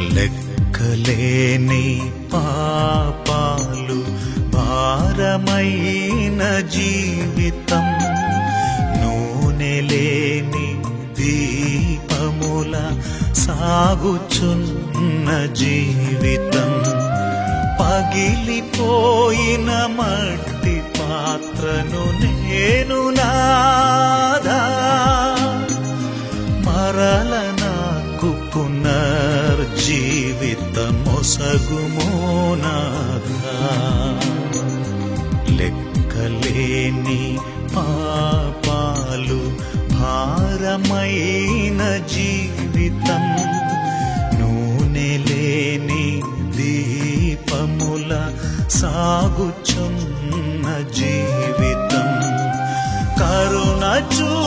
లెక్కలేని పాపాలు భారమైన జీవితం. నూనె లేని దీపముల సాగుచున్న జీవితం. పగిలిపోయిన మట్టి పాత్రను నేను నాదా. మరల నాకు పునః పునర్జీవితమొసగుమోనాదా లెక్కలేని పాపాలు భారమైన జీవితం. నూనె లేని దీపముల సాగుచున్న జీవితం. కరుణ చూ